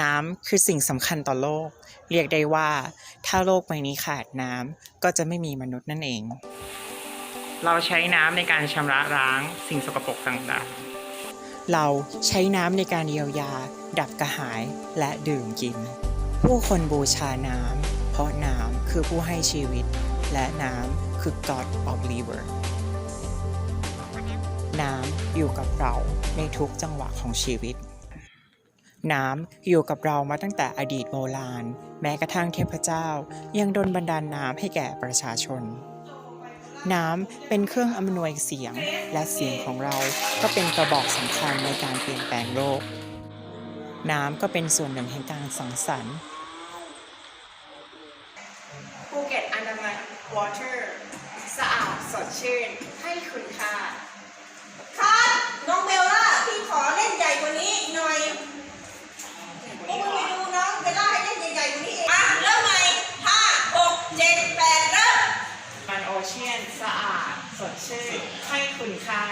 น้ำคือสิ่งสำคัญต่อโลก เรียกได้ว่า ถ้าโลกใบนี้ขาดน้ำก็จะไม่มีมนุษย์นั่นเอง เราใช้น้ำในการชำระล้างสิ่งสกปรกต่างๆ เราใช้น้ำในการเยียวยา ดับกระหายและดื่มกิน ผู้คนบูชาน้ำเพราะน้ำคือผู้ให้ชีวิต และน้ำคือ God of Liver น้ำอยู่กับเราในทุกจังหวะของชีวิต น้ำอยู่กับเรามาตั้งแต่อดีตโบราณ แม้กระทั่งเทพเจ้า ยังดลบันดาลน้ำให้แก่ประชาชน น้ำเป็นเครื่องอำนวยเสียงและเสียงของเราก็เป็นกระบอกสำคัญในการเปลี่ยนแปลงโลก น้ำก็เป็นส่วนหนึ่งแห่งการสังสรรค์ภูเก็ตอันดามัยวอเตอร์สะอาดสดชื่นให้คุณค่า คัดน้องเบลล่าพี่ขอเล่นใหญ่กว่านี้หน่อยพวกมึงไปดูน้องเบลล่าให้เล่นใหญ่ๆกว่านี้เองอะเริ่มใหม่ห้าหกเจ็ดแปดเริ่ม มันโอ เชียน สะอาด สดชื่นให้คุณค่า